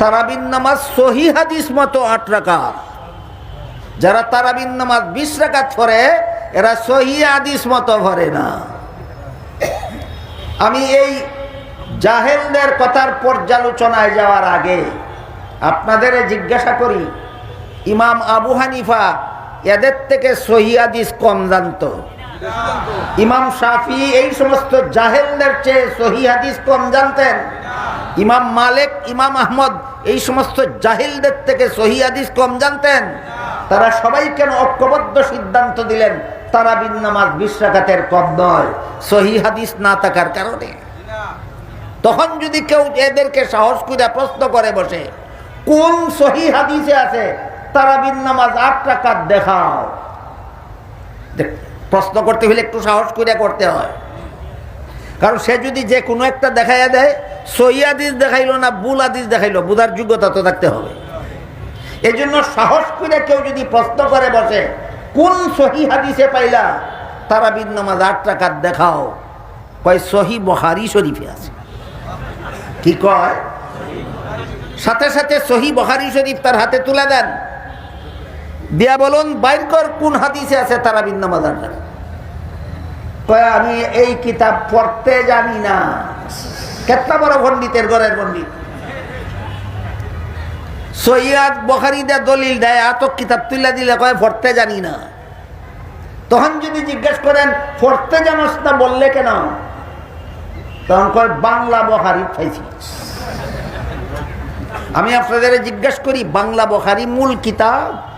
তারাবিন নামাজ সহি হাদিস মতো আট রাকাত। যারা তারাবিন নামাজ বিশ রাকাত পড়ে, এরা সহি হাদিস মতো ভরে না। আমি এই জাহেলদের কথার পর্যালোচনায় যাওয়ার আগে আপনাদের জিজ্ঞাসা করি, ইমাম আবু হানিফা এদের থেকে সহি হাদিস কম জানতো? ইমাম শাফি এই সমস্ত জাহেলদের চেয়ে সহি হাদিস কম জানতেন। ইমাম মালিক ইমাম আহমদ এই সমস্ত জাহিলদের থেকে সহি হাদিস কম জানতেন। তারা সবাই কেন ঐক্যবদ্ধ সিদ্ধান্ত দিলেন? তারা বিন নামাজ বিশ্বাঘাতের কম নয় সহি হাদিস না থাকার কারণে। তখন যদি কেউ এদেরকে সাহস করে প্রশ্ন করে বসে কোন সহি হাদিসে আছে তারা বিন নামাজ আট টাকার দেখাও? দেখ, প্রশ্ন করতে হলে একটু সাহস করে করতে হয়। কারণ সে যদি যে কোনো একটা দেখাইয়া দেয়, সহি হাদিস দেখাইলো না বুল আদিস দেখাইলো, বুধার যোগ্যতা তো থাকতে হবে। এই জন্য সাহস করে কেউ যদি প্রশ্ন করে বসে, কোন সহি হাদিসে পাইলা? তারা নামাজ আট টাকার দেখাও। কয়, সহি বহারি শরীফে আছে। কি কয়? সাথে সাথে সহি বহারি শরীফ তার হাতে তুলে দেন। দিয়া বলুন বাইর কর কোন হাদিসে আছে তারা বিন নামাজ কয়, আমি এই কিতাব পড়তে জানি না। কেতনা বড় পণ্ডিতের ঘরের পণ্ডিত। সৈয়াদ বখারি দে দলিল দেয় আতক কিতাব তুলে দিলে কয়, পড়তে জানি না। তখন যদি জিজ্ঞেস করেন, পড়তে জানোস না বললে কেন? তখন কয়, বাংলা বখারি পাইছি। আমি আপনাদের জিজ্ঞেস করি, বাংলা বখারি মূল কিতাব?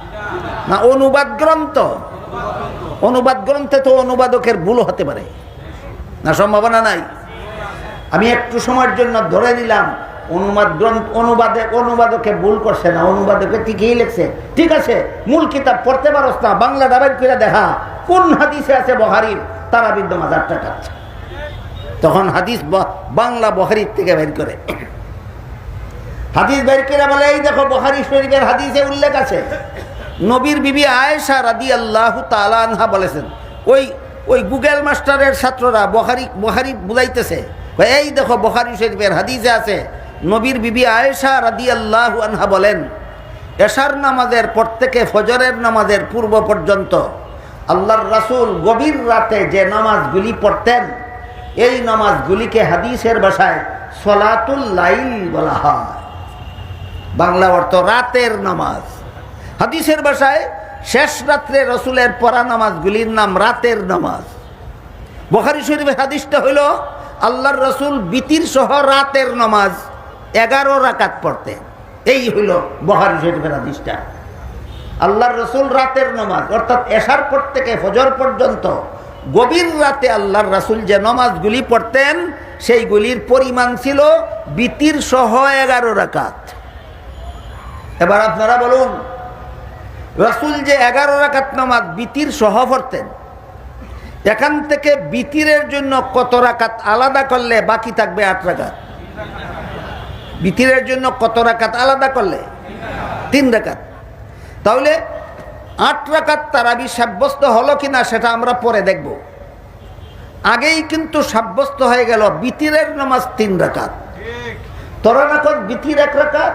না, অনুবাদ গ্রন্থ। অনুবাদ গ্রন্থে তো অনুবাদকের ভুল হতে পারে। না, সম্ভাবনা নাই। আমি একটু সময়ের জন্য ধরে নিলাম, অনুবাদ গ্রন্থ, অনুবাদে, অনুবাদকে ভুল করছে না, অনুবাদকে ঠিকই লিখছে। ঠিক আছে, মূল কিতাব পড়তে পারস না, বাংলা ডাবের করে দেখা, কোন হাদিসে আছে বহারির তারা বিদ্যমান আটটা কাটছে। তখন হাদিস বাংলা বহারির থেকে বের করে। হাদিস বের করে বলে, এই দেখো, বহারি শরীফের হাদিসে উল্লেখ আছে নবীর বিবি আয়েশা রাদি আল্লাহ তালানহা বলেছেন, ওই ওই গুগল মাস্টারের ছাত্ররা বহারি বহারি বুঝাইতেছে এই দেখো বহারি শরীফের হাদিসে আছে, নবীর বিবি আয়েশা রাদি আল্লাহ আনহা বলেন, এশার নামাজের পর থেকে ফজরের নামাজের পূর্ব পর্যন্ত আল্লাহর রাসূল গভীর রাতে যে নামাজগুলি পড়তেন, এই নামাজগুলিকে হাদিসের ভাষায় সলাতুল লাইল বলা হয়। বাংলা অর্থ রাতের নামাজ। হাদিসের ভাষায় শেষ রাত্রে রসুলের পড়া নামাজগুলির নাম রাতের নামাজ। বখারি শরীফের হাদিসটা হইল, আল্লাহর রসুল বিতির সহ রাতের নামাজ এগারো রাকাত পড়তেন। এই হইল বহারি শরীফের হাদিসটা। আল্লাহর রসুল রাতের নামাজ, অর্থাৎ এশার পর থেকে ফজর পর্যন্ত গভীর রাতে আল্লাহর রাসুল যে নামাজগুলি পড়তেন, সেইগুলির পরিমাণ ছিল বিতির সহ এগারো রাকাত। এবার আপনারা বলুন রাসুল যে এগারো রাকাত নামাজ বিতির সহ পড়তেন, এখান থেকে বিতিরের জন্য কত রাকাত আলাদা করলে বাকি থাকবে আট রাকাত? বিতিরের জন্য কত রাকাত আলাদা করলে? তিন রাকাত। তাহলে আট রাকাত তারাবি সাব্যস্ত হলো কিনা সেটা আমরা পরে দেখব। আগেই কিন্তু সাব্যস্ত হয়ে গেল বিতিরের নামাজ তিন রাখাত বিতির এক রাকাত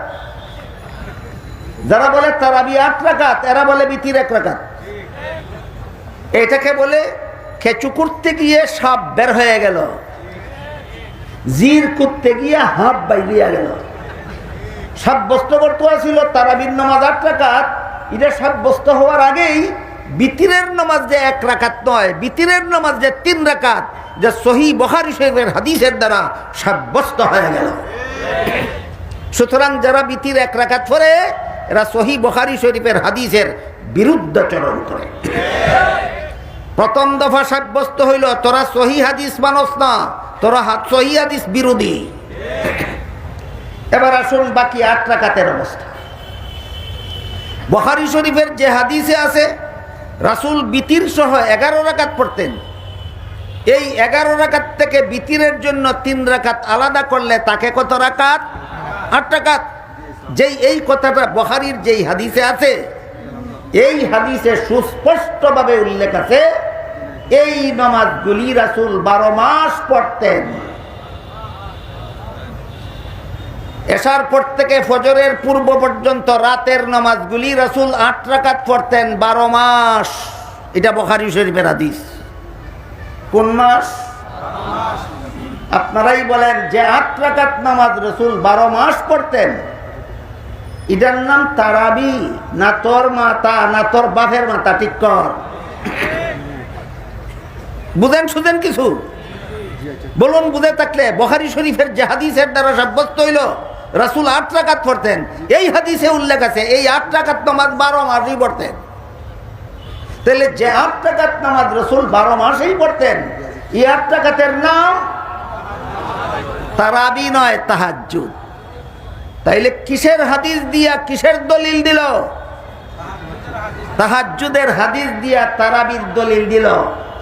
যারা বলে তারাবি আট রাকাত, এরা বলে বিতির এক রাকাত। এটাকে বলে খেচু করতে গিয়ে সাপ বের হয়ে গেল। জির করতে গিয়ে হাফ বাইলিয়া গেল। সাব্যস্ত করতে ছিল তারাবির নামাজ আট রাকাত। এটা সাব্যস্ত হওয়ার আগেই বিতিরের নামাজ যে এক রাকাত নয়, বিতিরের নামাজ যে তিন রাকাত, যে সহি বহারি শরীফের হাদিসের দ্বারা সাব্যস্ত হয়ে গেল। সুতরাং যারা বিতির এক রাকাত পরে এরা সহি বখারি শরীফের হাদিসের বিরুদ্ধাচরণ করে। প্রথম দফা সাব্যস্ত হইল, তোরা সহি হাদিস মানস না, তোরা হাত সহি হাদিস বিরোধী। এবার আসুন বাকি আট রাকাতের অবস্থা। বখারি শরীফের যে হাদিসে আছে, রাসুল বিতির সহ এগারো রাকাত পড়তেন। এই এগারো রাকাত থেকে বিতিরের জন্য তিন রাকাত আলাদা করলে তাকে কত রাকাত? আট রাকাত। যেই এই কথাটা বহারির যেই হাদিসে আছে, এই হাদিসে সুস্পষ্টভাবে উল্লেখ আছে, এই নামাজগুলি রাসুল বারো মাস পড়তেন। এসার পর থেকে ফজরের পূর্ব পর্যন্ত রাতের নামাজগুলি রাসুল আট রাকাত পড়তেন বারো মাস। এটা বখারি শরীফের হাদিস। কোন মাস? আপনারাই বলেন যে আট রাকাত নামাজ রসুল বারো মাস পড়তেন। এটার নাম তারাবি, না তোর মাতা, না তোর বাপের মাতা, ঠিক কর। বুঝেন সুদেন কিছু? বলুন, বুঝে থাকলে বখারি শরীফের যে হাদিসের দ্বারা সাব্যস্ত হইল, রাসুল আট রাকাত পড়তেন। এই হাদিসে উল্লেখ আছে, এই আট রাকাত নামাজ বারো মাসই পড়তেন। তাহলে যে আট রাকাত নামাজ রসুল বারো মাসেই পড়তেন, এই আট রাকাতের নাম তারাবি নয়, তাহাজ্জুদ। তাইলে কিসের হাদিস দিয়া কিসের দলিল দিল? তাহাজ্জুদের হাদিস দিয়া তারাবির দলিল দিল।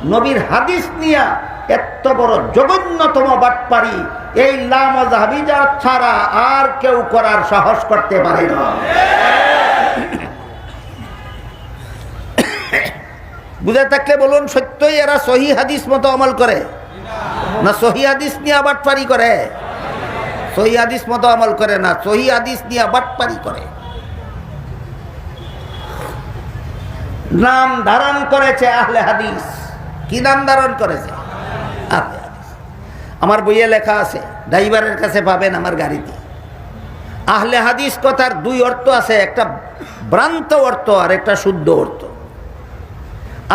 নবীর হাদিস নিয়া এত বড় জঘন্যতম বাটপারি। এই লামজাহাবিজা ছাড়া আর কেউ করার সাহস করতে পারে না। বুঝে থাকলে বলুন, সত্যই এরা সহি হাদিস মতো আমল করে? না সহি হাদিস নিয়ে বাটপারি করে? সহি হাদিস মতো আমল করে না, সহি হাদিস নিয়ে বাটপারি করে। নাম ধারণ করেছে আহলে হাদিস। কি নাম ধারণ করেছে? আহলে হাদিস। আমার বইয়ে লেখা আছে, ড্রাইভারের কাছে পাবেন আমার গাড়িতে আহলে হাদিস কথার দুই অর্থ আছে, একটা ভ্রান্ত অর্থ আর একটা শুদ্ধ অর্থ।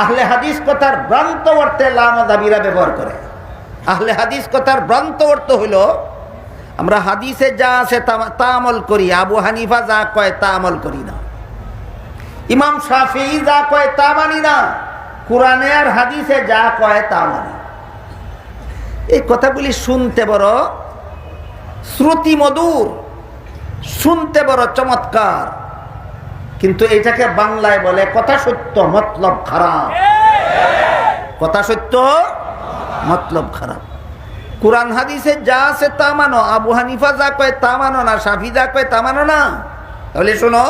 আহলে হাদিস কথার ভ্রান্ত অর্থে লামাদাবিরা ব্যবহার করে। আহলে হাদিস কথার ভ্রান্ত অর্থ হইল আমরা হাদিসে যা আছে তা- আমল করি, আবু হানিফা যা কয় তা আমল করি না। ইমাম শাফি যা কয় তা মানি না। কোরআনে আর হাদিসে যা কয় তা মানি। এই কথাগুলি শুনতে বড় শ্রুতি মধুর, শুনতে বড় চমৎকার। কিন্তু এটাকে বাংলায় বলে কথা সত্য মতলব খারাপ। কথা সত্য মতলব খারাপ। কোরআন হাদিসে যা আছে তা মানো আবু হানিফা যা কয় তা মানো না সাফি যা কয় তা মানো না তাহলে শোনো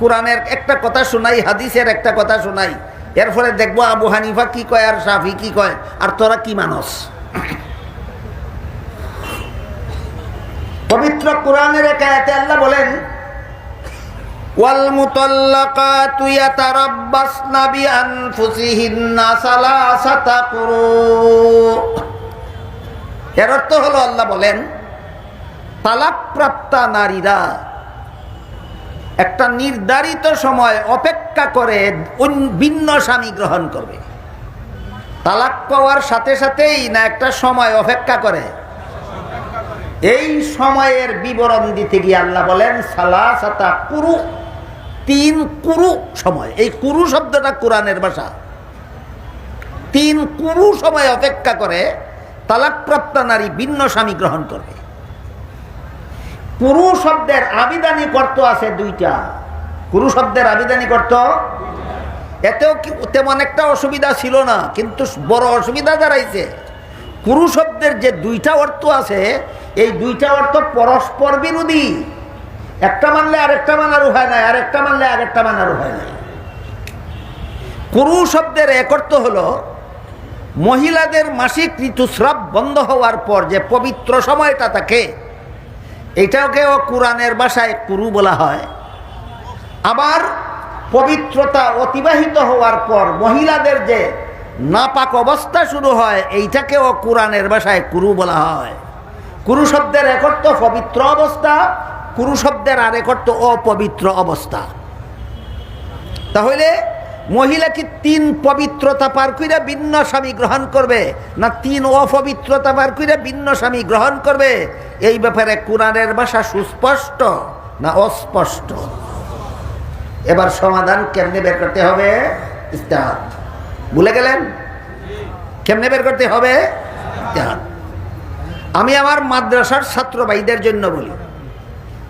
কোরআনের একটা কথা শোনাই হাদিসের একটা কথা শোনাই এর ফলে দেখবো আবু হানিফা কি কয় আর সাফি কি কয় আর তোরা কি মানস পবিত্র কোরআনের একায়াতে আল্লাহ বলেন والمطلقات يتربصن بأنفسهن ثلاثة قروء এর অর্থ হলো আল্লাহ বলেন তালাকপ্রাপ্তা নারীরা একটা নির্ধারিত সময় অপেক্ষা করে ভিন্ন স্বামী গ্রহণ করবে। তালাক পাওয়ার সাথে সাথেই না একটা সময় অপেক্ষা করে? এই সময়ের বিবরণ দিতে গিয়ে আল্লাহ বলেন সালা সাতা কুরু, তিন কুরু সময়। এই কুরু শব্দটা কোরআনের ভাষা। তিন কুরু সময় অপেক্ষা করে তালাকপ্রাপ্ত নারী ভিন্ন স্বামী গ্রহণ করবে। কুরু শব্দের আবিধানিক অর্থ আছে দুইটা। কুরু শব্দের আবিধানিক অর্থ? এতেও কি তেমন একটা অসুবিধা ছিল না, কিন্তু বড় অসুবিধা দাঁড়াইছে। কুরু শব্দের যে দুইটা অর্থ আছে, এই দুইটা অর্থ পরস্পর বিরোধী। একটা মানলে আরেকটা মানার উপায় নাই, আরেকটা মানলে আরেকটা মানার উপায় নাই। কুরু শব্দের এক অর্থ হলো মহিলাদের মাসিক ঋতুস্রাব বন্ধ হওয়ার পর যে পবিত্র সময়টা থাকে, এটাকেও কোরআনের ভাষায় কুরু বলা হয়। আবার পবিত্রতা অতিবাহিত হওয়ার পর মহিলাদের যে নাপাক অবস্থা শুরু হয়, এইটাকেও কোরআনের ভাষায় কুরু বলা হয়। কুরু শব্দের এক অর্থ পবিত্র অবস্থা, কুরু শব্দের আরেক অর্থ অপবিত্র অবস্থা। তাহলে মহিলা কি তিন পবিত্রতা পার কইরা ভিন্ন স্বামী গ্রহণ করবে, না তিন অপবিত্রতা পার কইরা ভিন্ন স্বামী গ্রহণ করবে? এই ব্যাপারে কোরআনের ভাষা সুস্পষ্ট না অস্পষ্ট? এবার সমাধান কেমনে বের করতে হবে? ইস্তেহাদ। ভুলে গেলেন? কেমনে বের করতে হবে? ইস্তেহাদ। আমি আমার মাদ্রাসার ছাত্র ভাইদের জন্য বলি।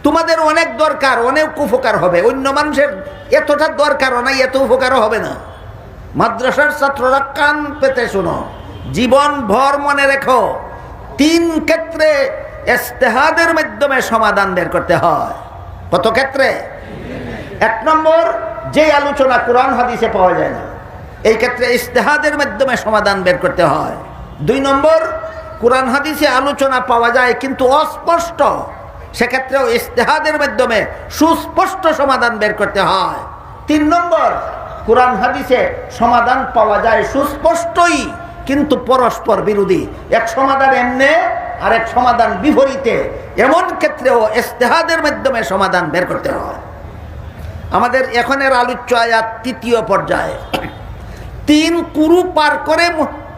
তোমাদের অনেক দরকার, অনেক উপকার হবে। অন্য মানুষের এতটা দরকারও নাই, এত উপকারও হবে না। মাদ্রাসার ছাত্ররা কান পেতে শোনো। জীবন ভর মনে রেখো, তিন ক্ষেত্রে ইস্তেহাদের মাধ্যমে সমাধান বের করতে হয়। কত ক্ষেত্রে? এক নম্বর, যে আলোচনা কোরআন হাদিসে পাওয়া যায় না, এই ক্ষেত্রে ইস্তেহাদের মাধ্যমে সমাধান বের করতে হয়। দুই নম্বর, কোরআন হাদিসে আলোচনা পাওয়া যায় কিন্তু অস্পষ্ট। সেক্ষেত্রেও ইস্তেহাদের মাধ্যমে সুস্পষ্ট সমাধান বের করতে হয়। তিন নম্বর, কোরআন হাদিসে সমাধান পাওয়া যায় সুস্পষ্টই, কিন্তু পরস্পর বিরোধী। এক সমাধান এমনে আর এক সমাধান বিপরীতে। এমন ক্ষেত্রেও ইস্তেহাদের মাধ্যমে সমাধান বের করতে হয়। আমাদের এখনের আলোচ্য আয়াত তৃতীয় পর্যায়ে। তিন কুরু পার করে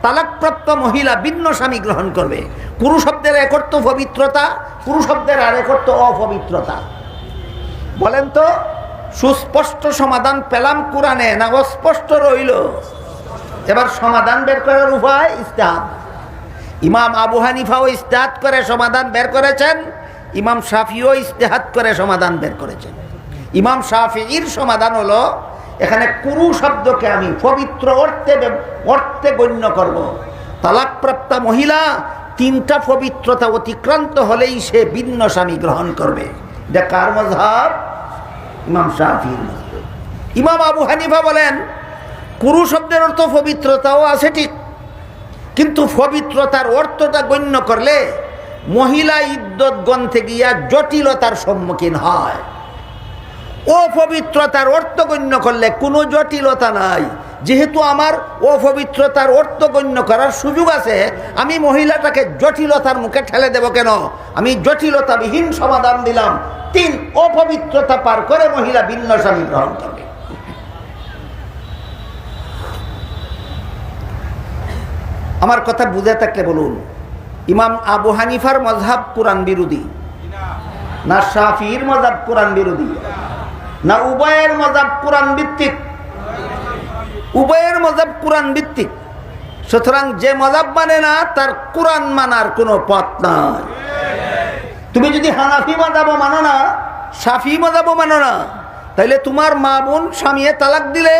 তালাকপ্রাপ্ত মহিলা ভিন্ন স্বামী গ্রহণ করবে। কুরু শব্দের এক অর্থ পবিত্রতা কুরু শব্দের আর অর্থ অপবিত্রতা। বলেন তো, সুস্পষ্ট সমাধান পেলাম কোরআনে না অস্পষ্ট রইল? এবার সমাধান বের করার উপায় ইস্তাহাদ। ইমাম আবু হানিফাও ইস্তেহাত করে সমাধান বের করেছেন, ইমাম শাফিও ইস্তেহাত করে সমাধান বের করেছেন। ইমাম শাফির সমাধান হলো, এখানে কুরু শব্দকে আমি পবিত্র অর্থে অর্থে গণ্য করব। তালাকপ্রাপ্ত মহিলা তিনটা পবিত্রতা অতিক্রান্ত হলেই সে ভিন্ন স্বামী গ্রহণ করবে। এটা কার ইমাম মজহাব। ইমাম আবু হানিফা বলেন, কুরু শব্দের অর্থ পবিত্রতাও আছে ঠিক, কিন্তু পবিত্রতার অর্থটা গণ্য করলে মহিলা ইদ্যত গ্রন্থে গিয়া জটিলতার সম্মুখীন হয়। অপবিত্রতার অর্থ গণ্য করলে কোনো জটিলতা নাই। যেহেতু আমার অপবিত্রতার অর্থ গণ্য করার সুযোগ আছে, আমি মহিলাটাকে জটিলতার মুখে ঠেলে দেব কেন? আমি জটিলতাবিহীন সমাধান দিলাম। তিন, অপবিত্রতা পার করে মহিলা ভিন্ন স্বামী গ্রহণ করবে। আমার কথা বুঝে থাকলে বলুন, ইমাম আবু হানিফার মজহাব কোরআন বিরোধী, না শাফির মজাব কোরআন বিরোধী, না উভয়ের মজাব কোরআন ভিত্তিক উভয়ের মজাব কোরআন ভিত্তিক। সুতরাং যে মজাব মানে না, তার কোরআন মানার কোনো পথ নাই। তুমি যদি হানাফি মজাবও মানো না, সাফি মজাবও মানো না, তাইলে তোমার মা বোন স্বামীয়ে তালাক দিলে,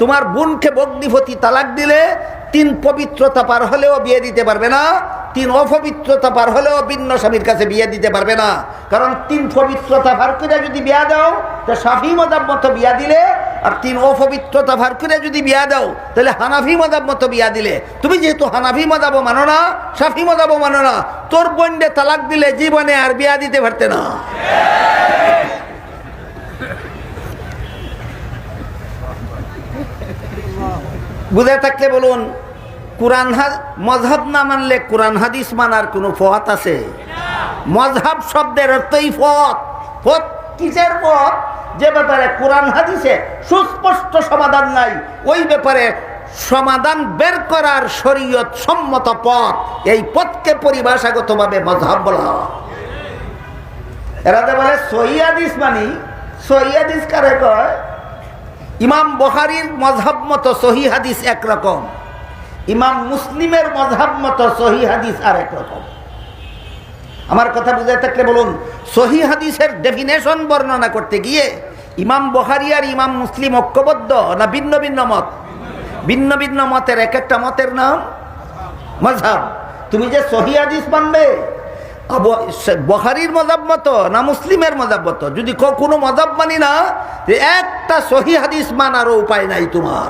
তোমার বোনকে বগ্নিপতি তালাক দিলে, তিন পবিত্রতা পার হলেও বিয়ে দিতে পারবে না, তিন অপবিত্রতা পার হলেও ভিন্ন স্বামীর কাছে বিয়ে দিতে পারবে না। কারণ তিন পবিত্রতা ভার করে যদি বিয়া দাও, তো সাফি মজাব মতো বিয়া দিলে আর তিন অপবিত্রতা ভার করে যদি বিয়া দাও, তাহলে হানাফি মজাব মতো বিয়া দিলে। তুমি যেহেতু হানাফি মজাবও মানো না, সাফি মজাবও মানো না, তোর বন্ডে তালাক দিলে জীবনে আর বিয়া দিতে পারতে না। বুঝে থাকলে বলুন, কোরআন মজহাব না মানলে কোরআন হাদিস মানার কোনো পথ আছে? মজহাব শব্দের অর্থই পথ পথ কিসের পথ যে ব্যাপারে কোরআন হাদিসে সুস্পষ্ট সমাধান নাই, ওই ব্যাপারে সমাধান বের করার শরীয়ত সম্মত পথ, এই পথকে পরিভাষাগতভাবে মজহাব বলা হয়। এরা বলে সহিদিস মানি সহিদিস কারে কয়? ইমাম বহারির মজহাব মতো সহি হাদিস একরকম ইমাম মুসলিমের মজহাব মতো সহি হাদিস আর রকম। আমার কথা বুঝে থাকলে বলুন, সহি হাদিসের ডেফিনেশন বর্ণনা করতে গিয়ে ইমাম বহারি আর ইমাম মুসলিম ঐক্যবদ্ধ না ভিন্ন ভিন্ন মত? ভিন্ন ভিন্ন মতের এক একটা মতের নাম মজাব তুমি যে সহি আদিস মানবে বহারির মজাব মতো না মুসলিমের মজাব মতো? যদি কোনো মজাব মানি না একটা সহি হাদিস মানারও উপায় নাই তোমার।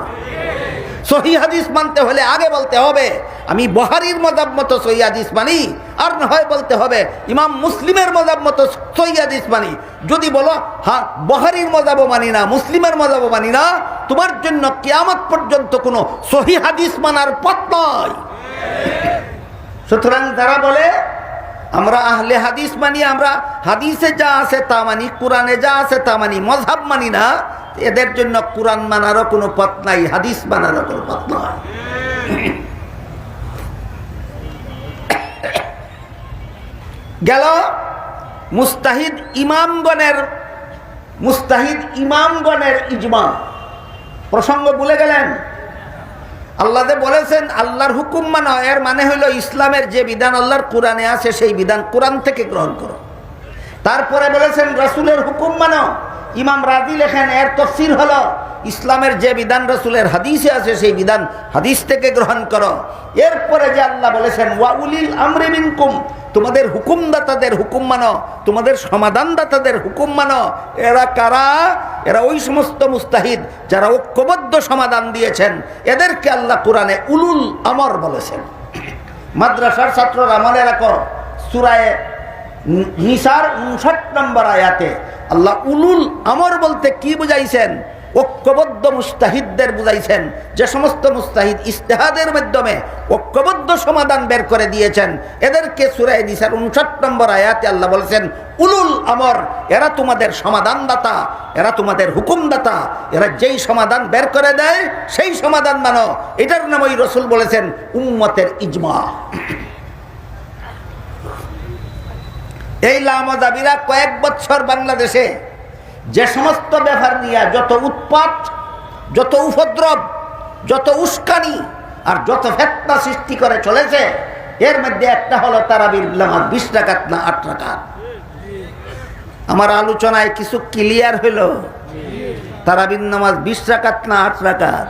সহি হাদিস মানতে হলে আগে বলতে হবে, আমি বহারির মজাব মতো সহি হাদিস মানি, আর হয় বলতে হবে, ইমাম মুসলিমের মজাব মতো সহি হাদিস মানি। যদি বলো হ্যাঁ বহারির মজাবও মানি না, মুসলিমের মজাবও মানি না, তোমার জন্য কেয়ামত পর্যন্ত কোনো সহি হাদিস মানার পথ নয় সুতরাং তারা বলে, আমরা আহলে হাদিস মানি, আমরা হাদিসে যা আছে তা মানি, কোরআনে যা আছে তা মানি, মজাব মানি না এদের জন্য কোরআন মানারও কোনো পথ নাই, হাদিস মানারও কোনো পথ নয়। গেল মুস্তাহিদ ইমামগণের মুস্তাহিদ ইমামগণের ইজমা। প্রসঙ্গ বলে গেলেন? আল্লাহ বলেছেন, আল্লাহর হুকুম মানো, এর মানে হলো ইসলামের যে বিধান আল্লাহর কোরআনে আছে, সেই বিধান কোরআন থেকে গ্রহণ করো। তারপরে বলেছেন, রাসুলের হুকুম মানো। ইমাম রাজি লেখেন, এর তফসির হলো, ইসলামের যে বিধান রসুলের হাদিসে আছে, সেই বিধান হাদিস থেকে গ্রহণ করো। এরপরে যে আল্লাহ বলেছেন ওয়াউলিল আমরে মিনকুম তোমাদের হুকুমদাতাদের হুকুম মানো, তোমাদের সমাধানদাতাদের হুকুম মানো। এরা কারা? এরা ওই সমস্ত মুস্তাহিদ যারা ঐক্যবদ্ধ সমাধান দিয়েছেন। এদেরকে আল্লাহ কোরআনে উলুল আমর বলেছেন। মাদ্রাসার ছাত্ররা মনে রাখো, সুরায় নিসার উনষাট নম্বর আয়াতে আল্লাহ উলুল আমর বলতে কি বুঝাইছেন? ঐক্যবদ্ধ মুস্তাহিদদের বুঝাইছেন। যে সমস্ত মুস্তাহিদ ইস্তেহাদের মাধ্যমে ঐক্যবদ্ধ সমাধান বের করে দিয়েছেন, এদেরকে সুরাই নিসার উনষাট নম্বর আয়াতে আল্লাহ বলেছেন, উলুল আমর, এরা তোমাদের সমাধানদাতা, এরা তোমাদের হুকুমদাতা, এরা যেই সমাধান বের করে দেয়, সেই সমাধান মানো। এটার নাম ওই রসুল বলেছেন, উম্মতের ইজমা। এই লামাদাবিরা কয়েক বছর বাংলাদেশে যে সমস্ত ব্যাপার নিয়ে, যত উৎপাত, যত উপদ্রব, যত উস্কানি আর যত ফেতনা সৃষ্টি করে চলেছে, এর মধ্যে একটা হলো তারাবির নামাজ, বিশ টাকাত না আট টাকা আমার আলোচনায় কিছু ক্লিয়ার হইল তারাবির নামাজ বিশ টাকাত না আট টাকাত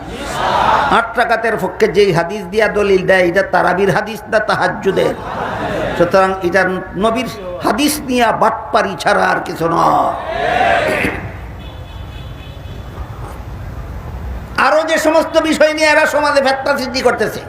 আট টাকাতের পক্ষে যেই হাদিস দিয়া দলিল দেয়, এটা তারাবির হাদিস না তাহাজুদের সুতরাং এটা নবীর হাদিস নিয়ে বাটপারি ছাড়া আর কিছু নয়। আরও যে সমস্ত বিষয় নিয়ে এরা সমাজে ফ্যাক্টা সৃষ্টি করতেছে